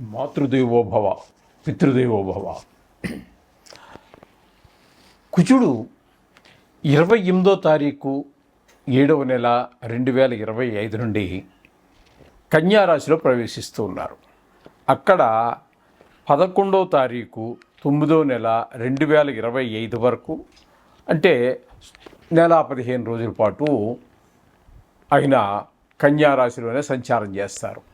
మాతృదేవోభవ పితృదేవోభవ కుచుడు ఇరవై ఎనిమిదో తారీఖు ఏడవ నెల రెండు వేల ఇరవై ఐదు నుండి కన్యారాశిలో ప్రవేశిస్తూ ఉన్నారు. అక్కడ పదకొండవ తారీఖు తొమ్మిదో నెల రెండు వేల ఇరవై ఐదు వరకు అంటే నెల పదిహేను రోజుల పాటు ఆయన కన్యారాశిలోనే సంచారం చేస్తారు.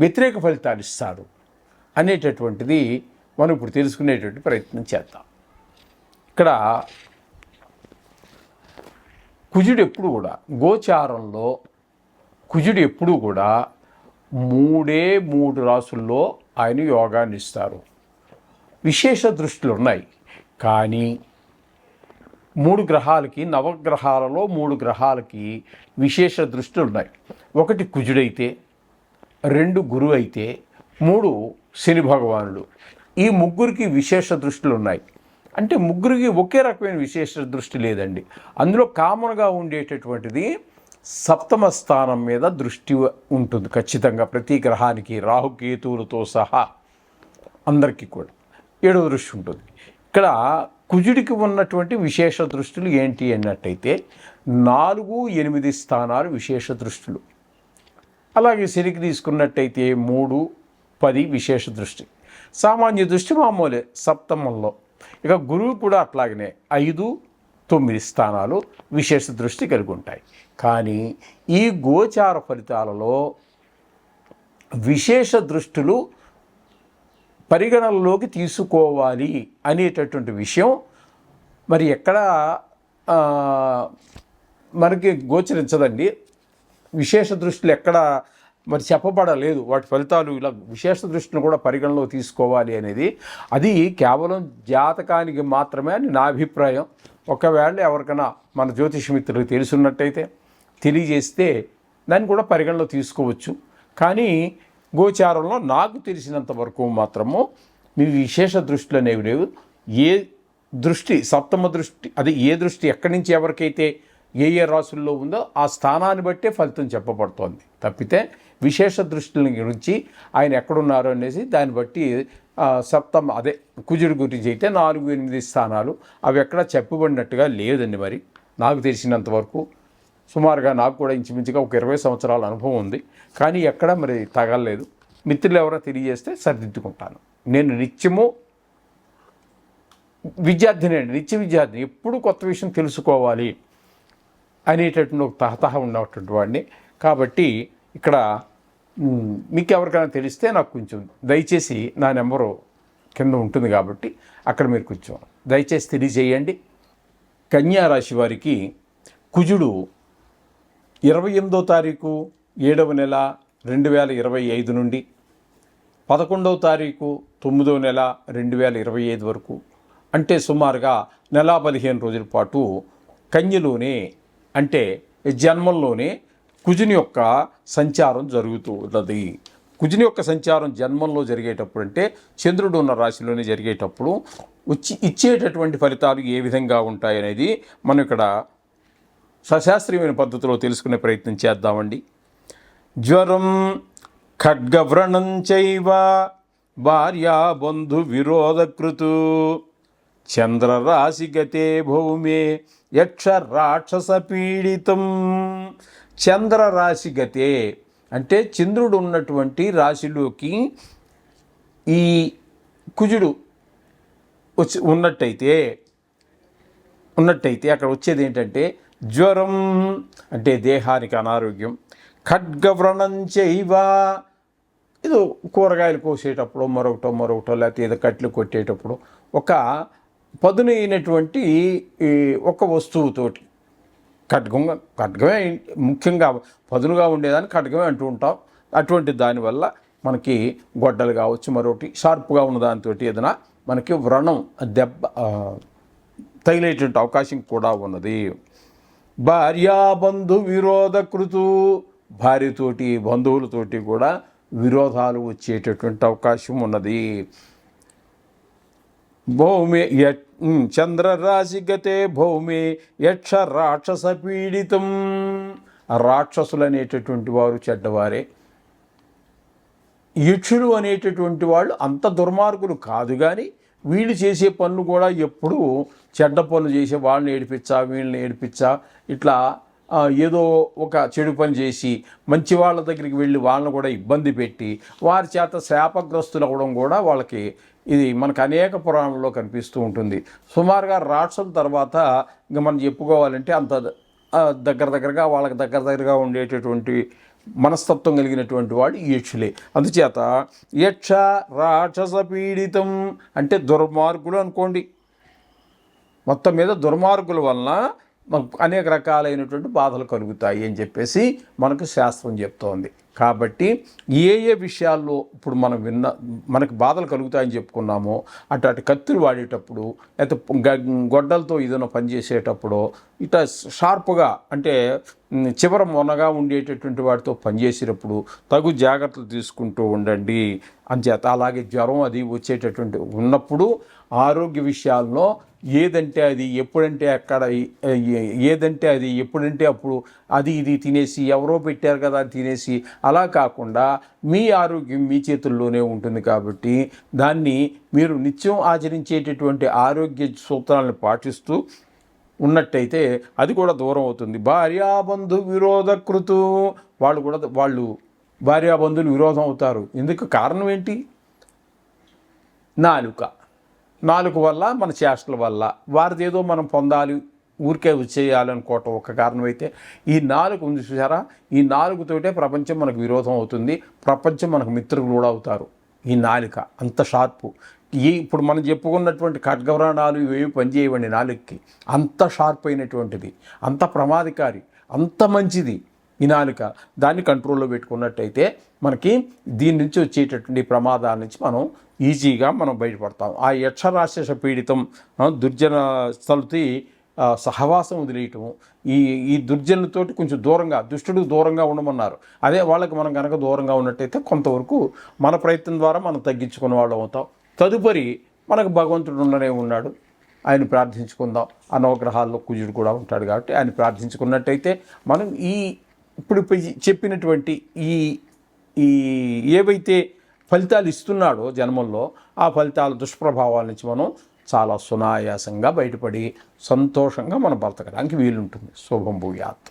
వ్యతిరేక ఫలితాలు ఇస్తారు అనేటటువంటిది మనం ఇప్పుడు తెలుసుకునేటువంటి ప్రయత్నం చేద్దాం. ఇక్కడ కుజుడు ఎప్పుడు కూడా గోచారంలో కుజుడు ఎప్పుడు కూడా మూడే మూడు రాసుల్లో ఆయన యోగాన్ని ఇస్తారు. విశేష దృష్టిలు ఉన్నాయి. కానీ మూడు గ్రహాలకి నవగ్రహాలలో మూడు గ్రహాలకి విశేష దృష్టిలు ఉన్నాయి. ఒకటి కుజుడైతే రెండు గురువు అయితే మూడు శని భగవానుడు ఈ ముగ్గురికి విశేష దృష్టిలు ఉన్నాయి. అంటే ముగ్గురికి ఒకే రకమైన విశేష దృష్టి లేదండి. అందులో కామన్గా ఉండేటటువంటిది సప్తమ స్థానం మీద దృష్టి ఉంటుంది ఖచ్చితంగా ప్రతి గ్రహానికి. రాహుకేతువులతో సహా అందరికీ కూడా ఏడవ దృష్టి ఉంటుంది. ఇక్కడ కుజుడికి ఉన్నటువంటి విశేష దృష్టిలు ఏంటి అన్నట్టయితే నాలుగు ఎనిమిది స్థానాలు విశేష దృష్టిలు. అలాగే శనికి తీసుకున్నట్టయితే మూడు పది విశేష దృష్టి. సామాన్య దృష్టి మామూలే సప్తమంలో. ఇక గురువు కూడా అట్లాగనే ఐదు తొమ్మిది స్థానాలు విశేష దృష్టి కలిగి ఉంటాయి. కానీ ఈ గోచార ఫలితాలలో విశేష దృష్టులు పరిగణనలోకి తీసుకోవాలి అనేటటువంటి విషయం మరి ఎక్కడ మనకి గోచరించదండి. విశేష దృష్టిలు ఎక్కడ మరి చెప్పబడలేదు. వాటి ఫలితాలు ఇలా విశేష దృష్టిని కూడా పరిగణలో తీసుకోవాలి అనేది. అది కేవలం జాతకానికి మాత్రమే అని నా అభిప్రాయం. ఒకవేళ ఎవరికైనా మన జ్యోతిష మిత్రులకు తెలుసున్నట్టయితే తెలియజేస్తే దాన్ని కూడా పరిగణలో తీసుకోవచ్చు. కానీ గోచారంలో నాకు తెలిసినంత వరకు మాత్రము మీ విశేష దృష్టిలు అనేవి లేవు. ఏ దృష్టి సప్తమ దృష్టి అది ఏ దృష్టి ఎక్కడి నుంచి ఎవరికైతే ఏ ఏ రాసుల్లో ఉందో ఆ స్థానాన్ని బట్టే ఫలితం చెప్పబడుతోంది. తప్పితే విశేష దృష్టిని గురించి ఆయన ఎక్కడున్నారు అనేసి దాన్ని బట్టి సప్తం సప్తమ అదే కుజుడి గురించి అయితే నాలుగు ఎనిమిది స్థానాలు. అవి ఎక్కడ చెప్పబడినట్టుగా లేదండి మరి. నాకు తెలిసినంత వరకు సుమారుగా నాకు కూడా ఇంచుమించుగా ఒక ఇరవై సంవత్సరాల అనుభవం ఉంది. కానీ ఎక్కడ మరి తగలలేదు. మిత్రులు ఎవరో తెలియజేస్తే సరిదిద్దుకుంటాను. నేను నిత్యము విద్యార్థిని అండి. నిత్య విద్యార్థిని. ఎప్పుడు కొత్త విషయం తెలుసుకోవాలి అనేటటువంటి ఒక తహతహ ఉన్నటువంటి వాడిని. కాబట్టి ఇక్కడ మీకు ఎవరికైనా తెలిస్తే నాకు కొంచెం దయచేసి నా నెంబరు కింద ఉంటుంది కాబట్టి అక్కడ మీరు కొంచెం దయచేసి తెలియజేయండి. కన్యా రాశి వారికి కుజుడు ఇరవై ఎనిమిదో తారీఖు ఏడవ నెల రెండు వేల ఇరవై ఐదు నుండి పదకొండవ తారీఖు తొమ్మిదవ నెల రెండు వేల ఇరవై ఐదు వరకు అంటే సుమారుగా నెల పదిహేను రోజుల పాటు కన్యలోనే అంటే జన్మంలోనే కుజుని యొక్క సంచారం జరుగుతూ ఉన్నది కుజుని యొక్క సంచారం జన్మంలో జరిగేటప్పుడు అంటే చంద్రుడు ఉన్న రాశిలోనే జరిగేటప్పుడు వచ్చి ఇచ్చేటటువంటి ఫలితాలు ఏ విధంగా ఉంటాయనేది మనం ఇక్కడ సశాస్త్రీయమైన పద్ధతిలో తెలుసుకునే ప్రయత్నం చేద్దామండి. జ్వరం ఖడ్గవ్రణం చైవ భార్యా బంధు విరోధకృతు చంద్రరాశిగతే భౌమే యక్ష రాక్షస పీడితం చంద్ర రాశి గతే అంటే చంద్రుడు ఉన్నటువంటి రాశిలోకి ఈ కుజుడు వచ్చి ఉన్నట్టయితే ఉన్నట్టయితే అక్కడ వచ్చేది ఏంటంటే జ్వరం అంటే దేహానికి అనారోగ్యం. ఖడ్గవ్రణం చైవ ఏదో కూరగాయలు కోసేటప్పుడు మరొకటో మరొకటో లేకపోతే ఏదో కట్లు కొట్టేటప్పుడు ఒక పదునైనటువంటి ఈ ఒక వస్తువుతోటి ఖడ్గం ఖడ్గమే ముఖ్యంగా పదునుగా ఉండేదాన్ని ఖడ్గమే అంటూ ఉంటాం. అటువంటి దానివల్ల మనకి గొడ్డలు కావచ్చు మరొకటి షార్ప్గా ఉన్న దానితో ఏదైనా మనకి వ్రణం దెబ్బ తగిలేటువంటి అవకాశం కూడా ఉన్నది. భార్యాబంధు విరోధకృతు భార్యతోటి బంధువులతోటి కూడా విరోధాలు వచ్చేటటువంటి అవకాశం ఉన్నది. భౌమి యట్- చంద్రరాశి గతే భౌమి యక్ష రాక్షస పీడితం. రాక్షసులు అనేటటువంటి వారు చెడ్డవారే. యక్షులు అనేటటువంటి వాళ్ళు అంత దుర్మార్గులు కాదు కానీ వీళ్ళు చేసే పనులు కూడా ఎప్పుడూ చెడ్డ పనులు చేసే వాళ్ళని ఏడిపించా వీళ్ళని ఏడిపించా ఇట్లా ఏదో ఒక చెడు పని చేసి మంచి వాళ్ళ దగ్గరికి వెళ్ళి వాళ్ళని కూడా ఇబ్బంది పెట్టి వారి చేత శాపగ్రస్తులు అవ్వడం కూడా వాళ్ళకి ఇది మనకు అనేక పురాణాల్లో కనిపిస్తూ ఉంటుంది. సుమారుగా రాట్సం తర్వాత ఇంకా మనం చెప్పుకోవాలంటే అంత దగ్గర దగ్గరగా వాళ్ళకి దగ్గర దగ్గరగా ఉండేటటువంటి మనస్తత్వం కలిగినటువంటి వాడు యక్షులే. అందుచేత యక్ష రాక్షస పీడితం అంటే దుర్మార్గులు అనుకోండి. మొత్తం మీద దుర్మార్గుల వలన మనకు అనేక రకాలైనటువంటి బాధలు కలుగుతాయి అని చెప్పేసి మనకు శాస్త్రం చెప్తోంది. కాబట్టి ఏ ఏ విషయాల్లో ఇప్పుడు మనం విన్న మనకు బాధలు కలుగుతాయని చెప్పుకున్నామో అటు అటు కత్తులు వాడేటప్పుడు లేకపోతే గొడ్డలతో ఏదైనా పనిచేసేటప్పుడు ఇట ఇట్లా షార్ప్గా అంటే చివర మొనగా ఉండేటటువంటి వాటితో పనిచేసేటప్పుడు తగు జాగ్రత్తలు తీసుకుంటూ ఉండండి. అంచేత అలాగే జ్వరం అది వచ్చేటటువంటి ఉన్నప్పుడు ఆరోగ్య విషయాల్లో ఏదంటే అది ఎప్పుడంటే అక్కడ ఏదంటే అది ఎప్పుడంటే అప్పుడు అది ఇది తినేసి ఎవరో పెట్టారు కదా అని తినేసి అలా కాకుండా మీ ఆరోగ్యం మీ చేతుల్లోనే ఉంటుంది కాబట్టి దాన్ని మీరు నిత్యం ఆచరించేటటువంటి ఆరోగ్య సూత్రాలను పాటిస్తూ ఉన్నట్టయితే అది కూడా దూరం అవుతుంది. భార్యాబంధు విరోధకృతు వాళ్ళు కూడా వాళ్ళు భార్యాబంధులు విరోధం అవుతారు. ఎందుకు కారణం ఏంటి? నాలుక. నాలుక వల్ల మన చేష్టల వల్ల. వారిది ఏదో మనం పొందాలి ఊరికే వచ్చేయాలనుకోవటం ఒక కారణం అయితే ఈ నాలుగు ఉంది చూసారా ఈ నాలుగుతోటే ప్రపంచం మనకు విరోధం అవుతుంది. ప్రపంచం మనకు మిత్రులు కూడా అవుతారు. ఈ నాలుక అంత షార్పు. ఈ ఇప్పుడు మనం చెప్పుకున్నటువంటి ఖడ్గవరాణాలు ఇవేవి పనిచేయవండి నాలుగుకి. అంత షార్ప్ అయినటువంటిది అంత ప్రమాదకారి. అంత మంచిది. ఇనాలిక దాన్ని కంట్రోల్లో పెట్టుకున్నట్టయితే మనకి దీని నుంచి వచ్చేటటువంటి ప్రమాదాల నుంచి మనం ఈజీగా మనం బయటపడతాం. ఆ యక్షరాక్షస పీడితం దుర్జన స్థలతి సహవాసం వదిలేయటం ఈ ఈ దుర్జనులతోటి కొంచెం దూరంగా దుష్టుడు దూరంగా ఉండమన్నారు. అదే వాళ్ళకి మనం కనుక దూరంగా ఉన్నట్టయితే కొంతవరకు మన ప్రయత్నం ద్వారా మనం తగ్గించుకున్న వాళ్ళు అవుతాం. తదుపరి మనకు భగవంతుడు ఉండనే ఉన్నాడు. ఆయన ప్రార్థించుకుందాం. అనవగ్రహాల్లో కుజుడు కూడా ఉంటాడు కాబట్టి ఆయన ప్రార్థించుకున్నట్టయితే మనం ఈ ఇప్పుడు చెప్పినటువంటి ఈ ఈ ఏవైతే ఫలితాలు ఇస్తున్నాడో జన్మల్లో ఆ ఫలితాల దుష్ప్రభావాల నుంచి మనం చాలా సునాయాసంగా బయటపడి సంతోషంగా మనం బ్రతకడానికి వీలుంటుంది. శుభం భూయాత్.